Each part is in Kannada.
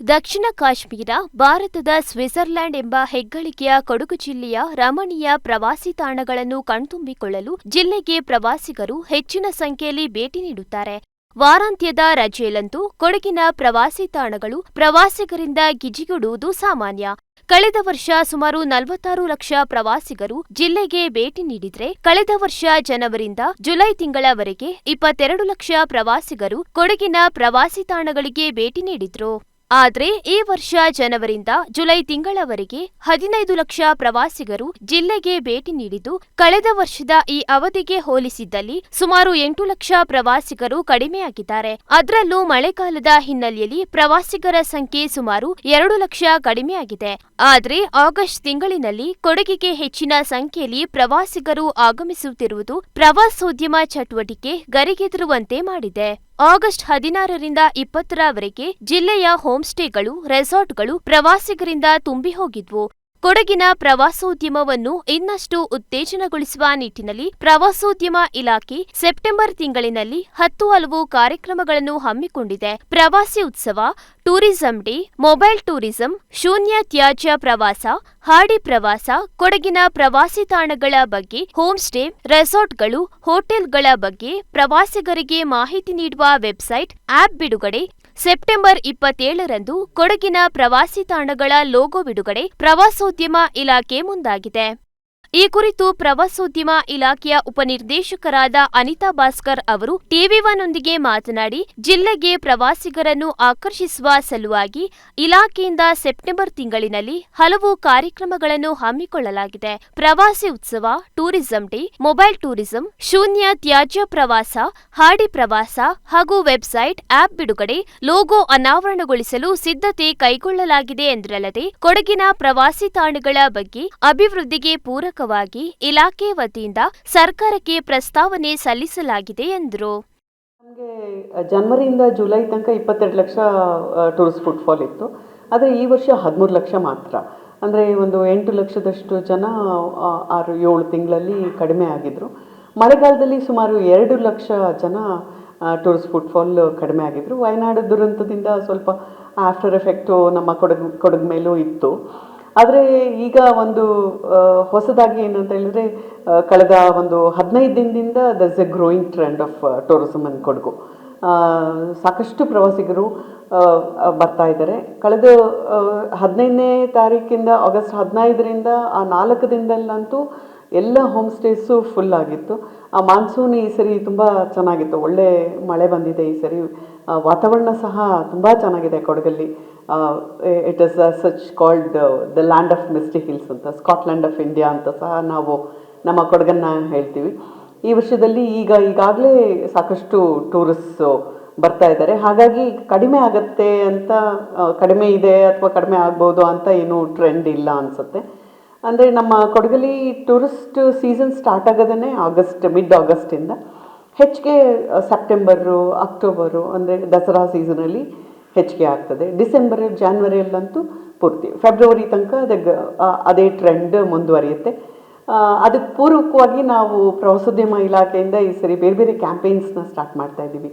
ದಕ್ಷಿಣ ಕಾಶ್ಮೀರ, ಭಾರತದ ಸ್ವಿಟ್ಜರ್ಲೆಂಡ್ ಎಂಬ ಹೆಗ್ಗಳಿಕೆಯ ಕೊಡಗು ಜಿಲ್ಲೆಯ ರಮಣೀಯ ಪ್ರವಾಸಿ ತಾಣಗಳನ್ನು ಕಣ್ತುಂಬಿಕೊಳ್ಳಲು ಜಿಲ್ಲೆಗೆ ಪ್ರವಾಸಿಗರು ಹೆಚ್ಚಿನ ಸಂಖ್ಯೆಯಲ್ಲಿ ಭೇಟಿ ನೀಡುತ್ತಾರೆ. ವಾರಾಂತ್ಯದ ರಜೆಯಲ್ಲಂತೂ ಕೊಡಗಿನ ಪ್ರವಾಸಿ ತಾಣಗಳು ಪ್ರವಾಸಿಗರಿಂದ ಗಿಜಿಗುಡುವುದು ಸಾಮಾನ್ಯ. ಕಳೆದ ವರ್ಷ ಸುಮಾರು ನಲವತ್ತಾರು ಲಕ್ಷ ಪ್ರವಾಸಿಗರು ಜಿಲ್ಲೆಗೆ ಭೇಟಿ ನೀಡಿದ್ರೆ ಕಳೆದ ವರ್ಷ ಜನವರಿಂದ ಜುಲೈ ತಿಂಗಳವರೆಗೆ ಇಪ್ಪತ್ತೆರಡು ಲಕ್ಷ ಪ್ರವಾಸಿಗರು ಕೊಡಗಿನ ಪ್ರವಾಸಿ ತಾಣಗಳಿಗೆ ಭೇಟಿ ನೀಡಿದ್ರು. ಆದ್ರೆ ಈ ವರ್ಷ ಜನವರಿಂದ ಜುಲೈ ತಿಂಗಳವರೆಗೆ ಹದಿನೈದು ಲಕ್ಷ ಪ್ರವಾಸಿಗರು ಜಿಲ್ಲೆಗೆ ಭೇಟಿ ನೀಡಿದ್ದು, ಕಳೆದ ವರ್ಷದ ಈ ಅವಧಿಗೆ ಹೋಲಿಸಿದ್ದಲ್ಲಿ ಸುಮಾರು ಎಂಟು ಲಕ್ಷ ಪ್ರವಾಸಿಗರು ಕಡಿಮೆಯಾಗಿದ್ದಾರೆ. ಅದರಲ್ಲೂ ಮಳೆಗಾಲದ ಹಿನ್ನೆಲೆಯಲ್ಲಿ ಪ್ರವಾಸಿಗರ ಸಂಖ್ಯೆ ಸುಮಾರು ಎರಡು ಲಕ್ಷ ಕಡಿಮೆಯಾಗಿದೆ. ಆದರೆ ಆಗಸ್ಟ್ ತಿಂಗಳಿನಲ್ಲಿ ಕೊಡಗಿಗೆ ಹೆಚ್ಚಿನ ಸಂಖ್ಯೆಯಲ್ಲಿ ಪ್ರವಾಸಿಗರು ಆಗಮಿಸುತ್ತಿರುವುದು ಪ್ರವಾಸೋದ್ಯಮ ಚಟುವಟಿಕೆ ಗರಿಗೆದರುವಂತೆ ಮಾಡಿದೆ. ಆಗಸ್ಟ್ ಹದಿನಾರರಿಂದ ಇಪ್ಪತ್ತರವರೆಗೆ ಜಿಲ್ಲೆಯ ಹೋಂಸ್ಟೇಗಳು ರೆಸಾರ್ಟ್ಗಳು ಪ್ರವಾಸಿಗರಿಂದ ತುಂಬಿ ಹೋಗಿದ್ವು. ಕೊಡಗಿನ ಪ್ರವಾಸೋದ್ಯಮವನ್ನು ಇನ್ನಷ್ಟು ಉತ್ತೇಜನಗೊಳಿಸುವ ನಿಟ್ಟಿನಲ್ಲಿ ಪ್ರವಾಸೋದ್ಯಮ ಇಲಾಖೆ ಸೆಪ್ಟೆಂಬರ್ ತಿಂಗಳಿನಲ್ಲಿ ಹತ್ತು ಹಲವು ಕಾರ್ಯಕ್ರಮಗಳನ್ನು ಹಮ್ಮಿಕೊಂಡಿದೆ. ಪ್ರವಾಸಿ ಉತ್ಸವ, ಟೂರಿಸಂ ಡೇ, ಮೊಬೈಲ್ ಟೂರಿಸಂ, ಶೂನ್ಯ ತ್ಯಾಜ್ಯ ಪ್ರವಾಸ ಹಾಡಿ ಪ್ರವಾಸ, ಕೊಡಗಿನ ಪ್ರವಾಸಿ ತಾಣಗಳ ಬಗ್ಗೆ ಹೋಮ್ ಸ್ಟೇ ರೆಸಾರ್ಟ್ಗಳು, ಹೋಟೆಲ್ಗಳ ಬಗ್ಗೆ ಪ್ರವಾಸಿಗರಿಗೆ ಮಾಹಿತಿ ನೀಡುವ ವೆಬ್ಸೈಟ್ ಆಪ್ ಬಿಡುಗಡೆ. ಸೆಪ್ಟೆಂಬರ್ ಇಪ್ಪತ್ತೇಳರಂದು ಕೊಡಗಿನ ಪ್ರವಾಸಿ ತಾಣಗಳ ಲೋಗೋ ಬಿಡುಗಡೆ. ಪ್ರವಾಸೋದ್ಯಮ ಇಲಾಖೆ ಮುಂದಾಗಿದೆ. ಈ ಕುರಿತು ಪ್ರವಾಸೋದ್ಯಮ ಇಲಾಖೆಯ ಉಪನಿರ್ದೇಶಕರಾದ ಅನಿತಾ ಭಾಸ್ಕರ್ ಅವರು ಟಿವಿ ಒನ್ನೊಂದಿಗೆ ಮಾತನಾಡಿ, ಜಿಲ್ಲೆಗೆ ಪ್ರವಾಸಿಗರನ್ನು ಆಕರ್ಷಿಸುವ ಸಲುವಾಗಿ ಇಲಾಖೆಯಿಂದ ಸೆಪ್ಟೆಂಬರ್ ತಿಂಗಳಿನಲ್ಲಿ ಹಲವು ಕಾರ್ಯಕ್ರಮಗಳನ್ನು ಹಮ್ಮಿಕೊಳ್ಳಲಾಗಿದೆ. ಪ್ರವಾಸಿ ಉತ್ಸವ, ಟೂರಿಸಂ ಡೇ, ಮೊಬೈಲ್ ಟೂರಿಸಂ, ಶೂನ್ಯ ತ್ಯಾಜ್ಯ ಪ್ರವಾಸ, ಹಾಡಿ ಪ್ರವಾಸ ಹಾಗೂ ವೆಬ್ಸೈಟ್ ಆಪ್ ಬಿಡುಗಡೆ, ಲೋಗೋ ಅನಾವರಣಗೊಳಿಸಲು ಸಿದ್ಧತೆ ಕೈಗೊಳ್ಳಲಾಗಿದೆ ಎಂದರಲ್ಲದೆ, ಕೊಡಗಿನ ಪ್ರವಾಸಿ ತಾಣಗಳ ಬಗ್ಗೆ ಅಭಿವೃದ್ಧಿಗೆ ಪೂರಕವಾಗಿ ಇಲಾಖೆ ವತಿಯಿಂದ ಸರ್ಕಾರಕ್ಕೆ ಪ್ರಸ್ತಾವನೆ ಸಲ್ಲಿಸಲಾಗಿದೆ ಎಂದರು. ನಮಗೆ ಜನವರಿಯಿಂದ ಜುಲೈ ತನಕ ಇಪ್ಪತ್ತೆರಡು ಲಕ್ಷ ಟೂರಿಸ್ಟ್ ಫುಟ್ಫಾಲ್ ಇತ್ತು. ಆದರೆ ಈ ವರ್ಷ ಹದಿಮೂರು ಲಕ್ಷ ಮಾತ್ರ. ಅಂದರೆ ಒಂದು ಎಂಟು ಲಕ್ಷದಷ್ಟು ಜನ ಆರು ಏಳು ತಿಂಗಳಲ್ಲಿ ಕಡಿಮೆ ಆಗಿದ್ದರು ಮಳೆಗಾಲದಲ್ಲಿ ಸುಮಾರು ಎರಡು ಲಕ್ಷ ಜನ ಟೂರಿಸ್ಟ್ ಫುಟ್ಫಾಲ್ ಕಡಿಮೆ ಆಗಿದ್ದರು ವಯನಾಡು ದುರಂತದಿಂದ ಸ್ವಲ್ಪ ಆಫ್ಟರ್ ಎಫೆಕ್ಟು ನಮ್ಮ ಕೊಡಗು ಕೊಡಗು ಮೇಲೂ ಇತ್ತು. ಆದರೆ ಈಗ ಒಂದು ಹೊಸದಾಗಿ ಏನಂತ ಹೇಳಿದ್ರೆ ಕಳೆದ ಒಂದು ಹದಿನೈದು ದಿನದಿಂದ thus a growing trend of tourism in Kodagu. ಸಾಕಷ್ಟು ಪ್ರವಾಸಿಗರು ಬರ್ತಾ ಇದ್ದಾರೆ. ಕಳೆದ ಹದಿನೈದನೇ ತಾರೀಕಿಂದ, ಆಗಸ್ಟ್ ಹದಿನೈದರಿಂದ, ಆ ನಾಲ್ಕು ದಿನದಲ್ಲಂತೂ ಎಲ್ಲ ಹೋಮ್ ಸ್ಟೇಸು ಫುಲ್ ಆಗಿತ್ತು. ಆ ಮಾನ್ಸೂನ್ ಈ ಸರಿ ತುಂಬ ಚೆನ್ನಾಗಿತ್ತು. ಒಳ್ಳೆ ಮಳೆ ಬಂದಿದೆ ಈ ಸರಿ. ವಾತಾವರಣ ಸಹ ತುಂಬ ಚೆನ್ನಾಗಿದೆ ಕೊಡಗಲ್ಲಿ. It is such called the land of misty hills ಅಂತ ಸ್ಕಾಟ್ಲ್ಯಾಂಡ್ ಆಫ್ ಇಂಡಿಯಾ ಅಂತ ಸಹ ನಾವು ನಮ್ಮ ಕೊಡಗನ್ನ ಹೇಳ್ತೀವಿ. ಈ ವರ್ಷದಲ್ಲಿ ಈಗ, ಈಗಾಗಲೇ ಸಾಕಷ್ಟು ಟೂರಿಸ್ಟು ಬರ್ತಾ ಇದ್ದಾರೆ. ಹಾಗಾಗಿ ಕಡಿಮೆ ಆಗುತ್ತೆ ಅಂತ ಕಡಿಮೆ ಇದೆ ಅಥವಾ ಕಡಿಮೆ ಆಗ್ಬೋದು ಅಂತ ಏನೂ ಟ್ರೆಂಡ್ ಇಲ್ಲ ಅನಿಸುತ್ತೆ. ಅಂದರೆ ನಮ್ಮ ಕೊಡಗಲ್ಲಿ ಟೂರಿಸ್ಟ್ ಸೀಸನ್ ಸ್ಟಾರ್ಟ್ ಆಗೋದೇ ಆಗಸ್ಟ್ ಮಿಡ್ ಆಗಸ್ಟಿಂದ ಹೆಚ್ಚಿಗೆ ಸೆಪ್ಟೆಂಬರು ಅಕ್ಟೋಬರು ಅಂದರೆ ದಸರಾ ಸೀಸನಲ್ಲಿ ಹೆಚ್ಚಿಗೆ ಆಗ್ತದೆ. ಡಿಸೆಂಬರ್ ಜಾನ್ವರಿಯಲ್ಲಂತೂ ಪೂರ್ತಿ. ಫೆಬ್ರವರಿ ತನಕ ಅದೇ ಅದೇ ಟ್ರೆಂಡ್ ಮುಂದುವರಿಯುತ್ತೆ. ಅದಕ್ಕೆ ಪೂರ್ವಕವಾಗಿ ನಾವು ಪ್ರವಾಸೋದ್ಯಮ ಇಲಾಖೆಯಿಂದ ಈ ಸರಿ ಬೇರೆ ಬೇರೆ ಕ್ಯಾಂಪೇನ್ಸ್ನ ಸ್ಟಾರ್ಟ್ ಮಾಡ್ತಾ ಇದ್ದೀವಿ.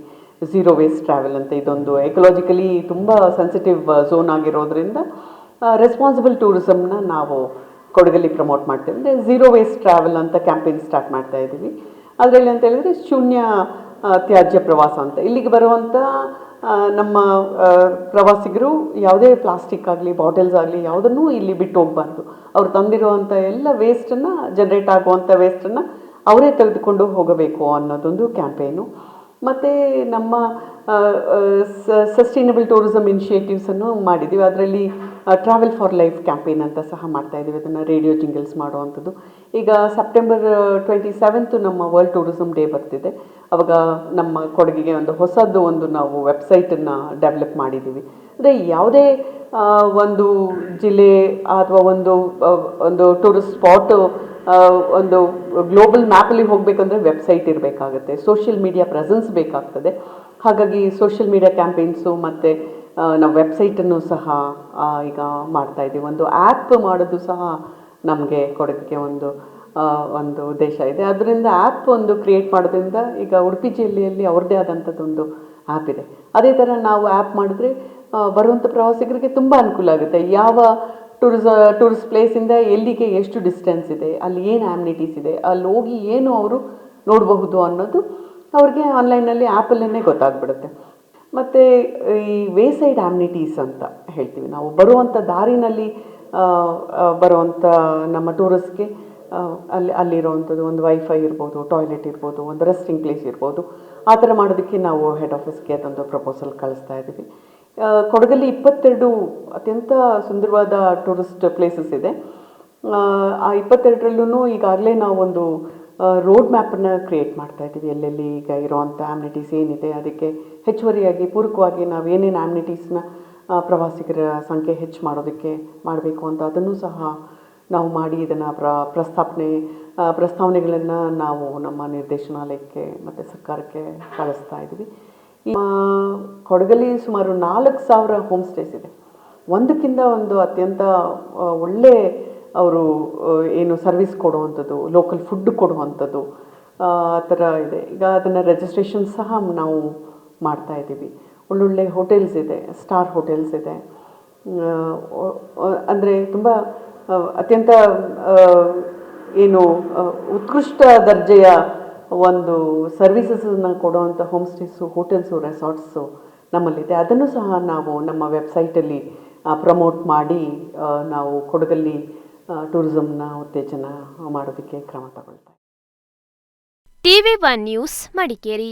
ಝೀರೋ ವೇಸ್ಟ್ ಟ್ರಾವೆಲ್ ಅಂತ ಇದೊಂದು. ಎಕಲಾಜಿಕಲಿ ತುಂಬ ಸೆನ್ಸಿಟಿವ್ ಝೋನ್ ಆಗಿರೋದ್ರಿಂದ ರೆಸ್ಪಾನ್ಸಿಬಲ್ ಟೂರಿಸಮ್ನ ನಾವು ಕೊಡಗಲ್ಲಿ ಪ್ರಮೋಟ್ ಮಾಡ್ತೇವೆ. ಅಂದರೆ ಝೀರೋ ವೇಸ್ಟ್ ಟ್ರಾವೆಲ್ ಅಂತ ಕ್ಯಾಂಪೇನ್ ಸ್ಟಾರ್ಟ್ ಮಾಡ್ತಾ ಇದ್ದೀವಿ. ಅದರಲ್ಲಿ ಅಂತ ಹೇಳಿದ್ರೆ ಶೂನ್ಯ ತ್ಯಾಜ್ಯ ಪ್ರವಾಸ ಅಂತ. ಇಲ್ಲಿಗೆ ಬರುವಂಥ ನಮ್ಮ ಪ್ರವಾಸಿಗರು ಯಾವುದೇ ಪ್ಲಾಸ್ಟಿಕ್ ಆಗಲಿ ಬಾಟಲ್ಸ್ ಆಗಲಿ, ಯಾವುದನ್ನೂ ಇಲ್ಲಿ ಬಿಟ್ಟು ಹೋಗಬಾರ್ದು. ಅವ್ರು ತಂದಿರುವಂಥ ಎಲ್ಲ ವೇಸ್ಟನ್ನು ಜನ್ರೇಟ್ ಆಗುವಂಥ ವೇಸ್ಟನ್ನು ಅವರೇ ತೆಗೆದುಕೊಂಡು ಹೋಗಬೇಕು ಅನ್ನೋದೊಂದು ಕ್ಯಾಂಪೇನು ಮತ್ತು ನಮ್ಮ ಸಸ್ಟೈನಬಲ್ ಟೂರಿಸಮ್ ಇನಿಷಿಯೇಟಿವ್ಸನ್ನು ಮಾಡಿದ್ದೀವಿ. ಅದರಲ್ಲಿ ಟ್ರಾವೆಲ್ ಫಾರ್ ಲೈಫ್ ಕ್ಯಾಂಪೇನ್ ಅಂತ ಸಹ ಮಾಡ್ತಾ ಇದ್ದೀವಿ. ಅದನ್ನು ರೇಡಿಯೋ ಜಿಂಗಲ್ಸ್ ಮಾಡುವಂಥದ್ದು. ಈಗ ಸೆಪ್ಟೆಂಬರ್ ಟ್ವೆಂಟಿ ಸೆವೆಂತು ನಮ್ಮ ವರ್ಲ್ಡ್ ಟೂರಿಸಮ್ ಡೇ ಬರ್ತಿದೆ. ಅವಾಗ ನಮ್ಮ ಕೊಡಗಿಗೆ ಒಂದು ಹೊಸದು ಒಂದು ನಾವು ವೆಬ್ಸೈಟನ್ನು ಡೆವಲಪ್ ಮಾಡಿದ್ದೀವಿ. ಅಂದರೆ ಯಾವುದೇ ಒಂದು ಜಿಲ್ಲೆ ಅಥವಾ ಒಂದು ಒಂದು ಟೂರಿಸ್ಟ್ ಸ್ಪಾಟು ಒಂದು ಗ್ಲೋಬಲ್ ಮ್ಯಾಪಲ್ಲಿ ಹೋಗಬೇಕಂದ್ರೆ ವೆಬ್ಸೈಟ್ ಇರಬೇಕಾಗುತ್ತೆ. ಸೋಷಿಯಲ್ ಮೀಡಿಯಾ ಪ್ರೆಸೆನ್ಸ್ ಬೇಕಾಗ್ತದೆ. ಹಾಗಾಗಿ ಸೋಷಿಯಲ್ ಮೀಡಿಯಾ ಕ್ಯಾಂಪೇನ್ಸು ಮತ್ತು ನಾವು ವೆಬ್ಸೈಟನ್ನು ಸಹ ಈಗ ಮಾಡ್ತಾ ಇದ್ದೀವಿ. ಒಂದು ಆ್ಯಪ್ ಮಾಡೋದು ಸಹ ನಮಗೆ ಕೊಡೋದಕ್ಕೆ ಒಂದು ಒಂದು ಉದ್ದೇಶ ಇದೆ. ಅದರಿಂದ ಆ್ಯಪ್ ಒಂದು ಕ್ರಿಯೇಟ್ ಮಾಡೋದ್ರಿಂದ ಈಗ ಉಡುಪಿ ಜಿಲ್ಲೆಯಲ್ಲಿ ಅವ್ರದ್ದೇ ಆದಂಥದ್ದೊಂದು ಆ್ಯಪ್ ಇದೆ. ಅದೇ ಥರ ನಾವು ಆ್ಯಪ್ ಮಾಡಿದ್ರೆ ಬರುವಂಥ ಪ್ರವಾಸಿಗರಿಗೆ ತುಂಬ ಅನುಕೂಲ ಆಗುತ್ತೆ. ಯಾವ ಟೂರಿಸ ಟೂರಿಸ್ಟ್ ಪ್ಲೇಸಿಂದ ಎಲ್ಲಿಗೆ ಎಷ್ಟು ಡಿಸ್ಟೆನ್ಸ್ ಇದೆ, ಅಲ್ಲಿ ಏನು ಆಮ್ನಿಟೀಸ್ ಇದೆ, ಅಲ್ಲಿ ಹೋಗಿ ಏನು ಅವರು ನೋಡಬಹುದು ಅನ್ನೋದು ಅವ್ರಿಗೆ ಆನ್ಲೈನಲ್ಲಿ ಆ್ಯಪಲ್ಲೇ ಗೊತ್ತಾಗ್ಬಿಡುತ್ತೆ. ಮತ್ತು ಈ ವೇಸೈಡ್ ಆ್ಯಮ್ನಿಟೀಸ್ ಅಂತ ಹೇಳ್ತೀವಿ. ನಾವು ಬರುವಂಥ ದಾರಿನಲ್ಲಿ ಬರುವಂಥ ನಮ್ಮ ಟೂರಿಸ್ಟ್ಗೆ ಅಲ್ಲಿ, ಅಲ್ಲಿರುವಂಥದ್ದು ಒಂದು ವೈಫೈ ಇರ್ಬೋದು ಟಾಯ್ಲೆಟ್ ಇರ್ಬೋದು, ಒಂದು ರೆಸ್ಟಿಂಗ್ ಪ್ಲೇಸ್ ಇರ್ಬೋದು. ಆ ಥರ ಮಾಡೋದಕ್ಕೆ ನಾವು ಹೆಡ್ ಆಫೀಸ್ಗೆ ಅದೊಂದು ಪ್ರಪೋಸಲ್ ಕಳಿಸ್ತಾ ಇದ್ದೀವಿ. ಕೊಡಗಲ್ಲಿ ಇಪ್ಪತ್ತೆರಡು ಅತ್ಯಂತ ಸುಂದರವಾದ ಟೂರಿಸ್ಟ್ ಪ್ಲೇಸಸ್ ಇದೆ. ಆ ಇಪ್ಪತ್ತೆರಡರಲ್ಲೂ ಈಗಾಗಲೇ ನಾವೊಂದು ರೋಡ್ ಮ್ಯಾಪನ್ನು ಕ್ರಿಯೇಟ್ ಮಾಡ್ತಾ ಇದ್ದೀವಿ. ಎಲ್ಲೆಲ್ಲಿ ಈಗ ಇರೋವಂಥ ಆಮ್ನಿಟೀಸ್ ಏನಿದೆ, ಅದಕ್ಕೆ ಹೆಚ್ಚುವರಿಯಾಗಿ ಪೂರಕವಾಗಿ ನಾವು ಏನೇನು ಆಮ್ನಿಟೀಸ್ನ ಪ್ರವಾಸಿಗರ ಸಂಖ್ಯೆ ಹೆಚ್ಚು ಮಾಡೋದಕ್ಕೆ ಮಾಡಬೇಕು ಅಂತ ಅದನ್ನು ಸಹ ನಾವು ಮಾಡಿ ಇದನ್ನು ಪ್ರ, ಪ್ರಸ್ತಾಪನೆ ಪ್ರಸ್ತಾವನೆಗಳನ್ನು ನಾವು ನಮ್ಮ ನಿರ್ದೇಶನಾಲಯಕ್ಕೆ ಮತ್ತು ಸರ್ಕಾರಕ್ಕೆ ಕಳಿಸ್ತಾ ಇದ್ದೀವಿ. ಈ ಕೊಡಗಲ್ಲಿ ಸುಮಾರು ನಾಲ್ಕು ಸಾವಿರ ಹೋಮ್ ಸ್ಟೇಸ್ ಇದೆ. ಒಂದಕ್ಕಿಂತ ಒಂದು ಅತ್ಯಂತ ಒಳ್ಳೆ ಅವರು ಏನು ಸರ್ವಿಸ್ ಕೊಡುವಂಥದ್ದು ಲೋಕಲ್ ಫುಡ್ ಕೊಡುವಂಥದ್ದು, ಆ ಥರ ಇದೆ. ಈಗ ಅದನ್ನು ರಿಜಿಸ್ಟ್ರೇಷನ್ ಸಹ ನಾವು ಮಾಡ್ತಾ ಇದ್ದೀವಿ. ಒಳ್ಳೊಳ್ಳೆ ಹೋಟೆಲ್ಸ್ ಇದೆ ಸ್ಟಾರ್ ಹೋಟೆಲ್ಸ್ ಇದೆ. ಅಂದರೆ ತುಂಬ ಅತ್ಯಂತ ಏನು ಉತ್ಕೃಷ್ಟ ದರ್ಜೆಯ ಒಂದು ಸರ್ವಿಸಸನ್ನು ಕೊಡುವಂಥ ಹೋಮ್ ಸ್ಟೇಸು ಹೋಟೆಲ್ಸು ರೆಸಾರ್ಟ್ಸು ನಮ್ಮಲ್ಲಿದೆ. ಅದನ್ನು ಸಹ ನಾವು ನಮ್ಮ ವೆಬ್ಸೈಟಲ್ಲಿ ಪ್ರಮೋಟ್ ಮಾಡಿ ನಾವು ಕೊಡಗಲ್ಲಿ ಟೂರಿಸಮ್ನ ಉತ್ತೇಜನ ಮಾಡೋದಕ್ಕೆ ಕ್ರಮ ತಗೊಳ್ತಾ. TV one news Madikeri